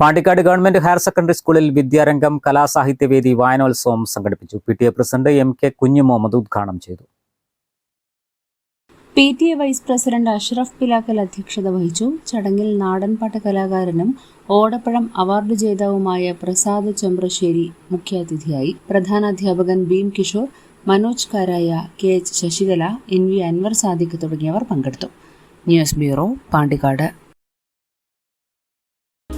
Pandikkad government higher secondary സ്കൂളിൽ വിദ്യാരംഗം കലാസാഹിത്യവേദി വായനോത്സവം സംഘടിപ്പിച്ചു. P T A president M K Kunhu Muhammad ഉദ്ഘാടനം ചെയ്തു. P T A vice president Ashraf Pilakkal അധ്യക്ഷത വഹിച്ചു. ചടങ്ങിൽ നാടൻപാട്ട് കലാകാരനും ഓടപ്പഴം അവാർഡ് ജേതാവുമായ പ്രസാദ് ചെമ്പ്രശ്ശേരി മുഖ്യാതിഥിയായി. പ്രധാനാധ്യാപകൻ beam Kishore Manoj Karaya K H Sasikala N V Anwar Sadiq തുടങ്ങിയവർ പങ്കെടുത്തു. News bureau Pandikkad.